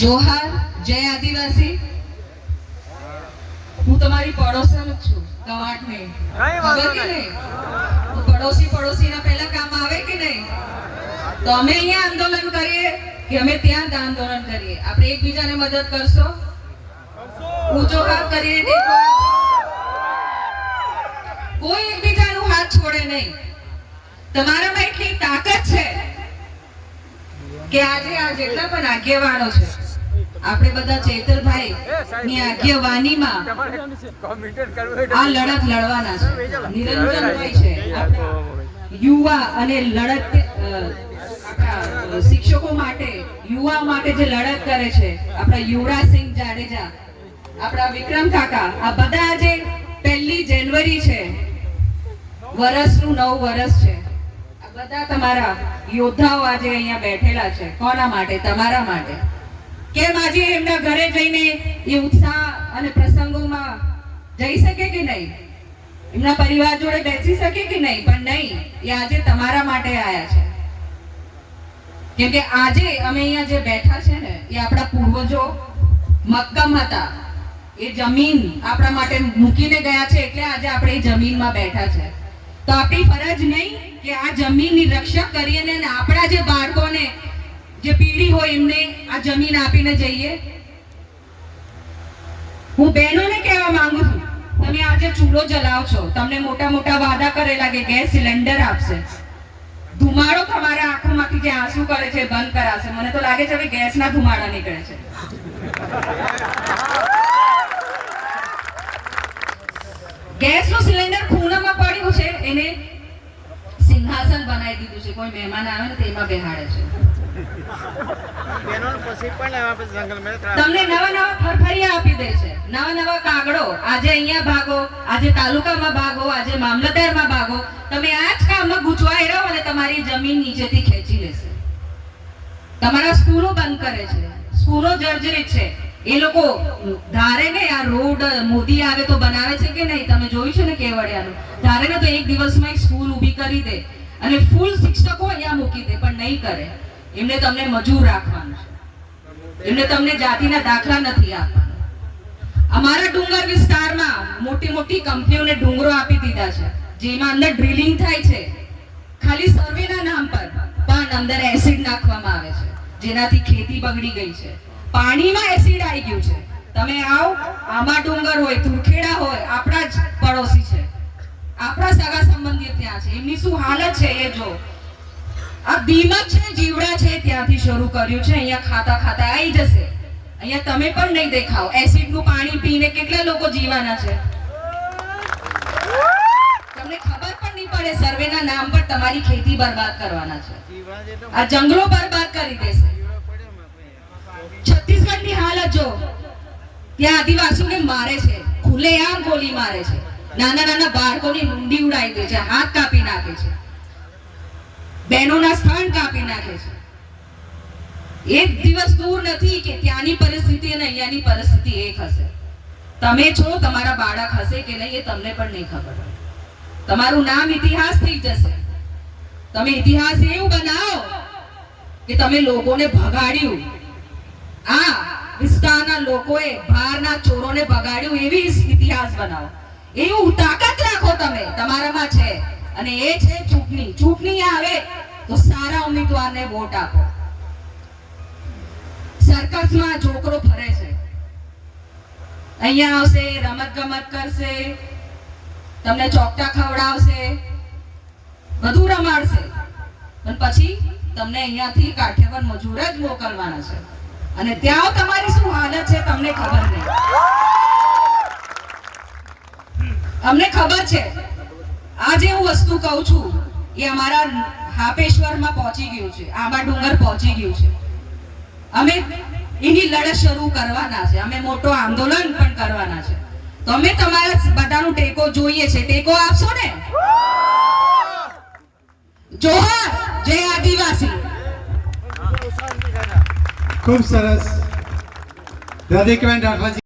જોહાર જય આદિવાસી. હું તમારી પડોસર જ છું ગવાટને ને ખબર કે નહીં. તો પડોશી ના પહેલા કામ આવે કે નહીં? તો અમે અહીંયા આંદોલન કરીએ કે અમે ત્યાં જ આંદોલન કરીએ. આપણે એકબીજાને મદદ કરશો? ઊંચો હાથ કરીએ કોઈ એકબીજાનું હાથ છોડે નહીં. તમારામાં એટલી તાકાત છે કે આજે આ જેટલા પણ આગેવાનો છે, આપણે બધા ચેતરભાઈ ની આગેવાનીમાં આ લડત લડવાના છે. નિરંજનભાઈ છે. યુવા અને લડત શિક્ષકો માટે, યુવા માટે જે લડત કરે છે, આપણા યુવરાજસિંહ જાડેજા, આપણા વિક્રમ કાકા, આ બધા આજે પહેલી જાન્યુઆરી છે, વર્ષનું નવ વર્ષ છે. બધા તમારા યોદ્ધાઓ આજે અહીંયા બેઠેલા છે. કોના માટે? તમારા માટે. કેમ આજે એમના ઘરે જઈને એ ઉત્સાહ અને પ્રસંગોમાં જઈ શકે કે નહીં? એમના પરિવાર જોડે બેસી શકે કે નહીં? પણ નહીં, એ આજે તમારા માટે આયા છે. કેમ કે આજે અમે અહીંયા જે બેઠા છે ને, એ આપણા પૂર્વજો મક્કમ હતા. એ જમીન આપણા માટે મૂકીને ગયા છે, એટલે આજે આપણે એ જમીનમાં બેઠા છે. તો આપણી ફરજ નહીં કે આ જમીનની રક્ષા કરીએ ને આપણા જે બાળકોને, જે પીઢી હોય એમને આ જમીન આપીને જઈએ. હું બહેનોને કહેવા માંગુ છું, તમે આજે ચૂલો જલાવ છો. તમને મોટા મોટા વાદા કરેલા કે ગેસ સિલિન્ડર આપશે. ધુમાડો તમારા આંખોમાંથી જે આંસુ કરે છે બંધ કરાશે. મને તો લાગે છે હવે ગેસના ધુમાડા નીકળે છે ગેસનું સિલિન્ડર ખૂણામાં પડ્યું છે એને સિંહાસન બનાવી છે કોઈ મહેમાન આવે ને તેમાં બેહાડે છે. પછી પછી. તમને નવા નવા ફરફરિયા આપી દે છે. નવા નવા કાગડો. આજે અહીંયા ભાગો આજે તાલુકામાં ભાગો આજે મામલતદારમાં ભાગો. તમે આ જ કામમાં ગૂંચવાઈ રહો અને તમારી જમીન નીચેથી ખેંચી લેશે. તમારા સ્કૂલો બંધ કરે છે. સ્કૂલો જર્જરિત છે. એ લોકો ધારે ને આ રોડ મોદી આવે તો બનાવે છે કે નહીં? તમે જોયું છે ને કેવડિયાનું? ધારે ને તો એક દિવસમાં એક સ્કૂલ ઊભી કરી દે. અને ફૂલ શિક્ષકો અહીંયા મૂકી દે, પણ નહીં કરે. એમને તમને મજૂર રાખવાનું છે. એમને તમને જાતિના દાખલા નથી આપવાના. અમારા ડુંગર વિસ્તારમાં મોટી મોટી કંપનીઓને ડુંગરો આપી દીધા છે, જેમાં અંદર ડ્રિલિંગ થાય છે. ખાલી સર્વેના નામ પર પણ અંદર એસિડ નાખવામાં આવે છે, જેનાથી ખેતી બગડી ગઈ છે. પાણીમાં એસિડ આવી ગયું છે. તમે આવો, આમાં ડુંગર હોય, તુરખેડા હોય, આપણા જ પડોશી ત્યાં છે. એમની શું હાલત છે એ જો. આ દીમક છે, જીવડા છે, ત્યાંથી શરૂ કર્યું છે. અહીંયા ખાતા ખાતા આવી જશે. અહીંયા તમે પણ નહીં દેખાવ. એસિડનું પાણી પીને કેટલા લોકો જીવાના છે? તમને ખબર પણ નહીં પડે, સર્વેના નામ પર તમારી ખેતી બરબાદ કરવાના છે. આ જંગલો બરબાદ કરી દેશે. છત્તીસગઢની હાલત જો. ત્યાં આદિવાસીઓને મારે છે. ખુલ્લેઆમ ગોલી મારે છે. નાના નાના બાળકોની મુંડી ઉડાવી દે છે, હાથ કાપી નાખે છે. બહેનોના સ્થાન કાપી નાખે છે. એક દિવસ દૂર નથી કે ત્યાંની પરિસ્થિતિ અને અહીંયાની પરિસ્થિતિ એક હશે. તમે છો, તમારા બાળક હશે કે નહીં એ તમને પણ નહીં ખબર તમારું નામ ઇતિહાસ થઈ જશે. તમે ઇતિહાસ એવું બનાવો કે તમે લોકોને ભગાડ્યું. આ વિસ્તારના લોકોએ બહારના ચોરોને ભગાડ્યું એવી ઇતિહાસ બનાવો. એવું તાકાત રાખો તમે, તમારામાં છે. અને એ છે ચૂંટણી. ચૂંટણી આવે તો સારા ઉમેદવારને વોટ આપો. સર્કસમાં છોકરો ફરે છે. અહીંયા આવશે રમત ગમત કરશે, તમને ચોકટા ખવડાવશે, બધું રમાડશે. પણ પછી તમને અહીંયાથી કાઠિયાવાડ મજૂર જ મોકલવાના છે. અને ત્યાં તમારી શું હાલત છે, તમને ખબર નહીં. અમને ખબર છે. આ જે હું વસ્તુ કહું છું, એ અમારા હાપેશ્વરમાં પહોંચી ગયું છે. આંબા ડુંગર પહોંચી ગયું છે. અમે એની લડત શરૂ કરવાના છે. અમે મોટો આંદોલન પણ કરવાના છે. તો અમે તમારા બધાનો ટેકો જોઈએ છે. ટેકો આપશો ને? જોહર! જય આદિવાસી. ખૂબ સરસ. રાધિકાબેન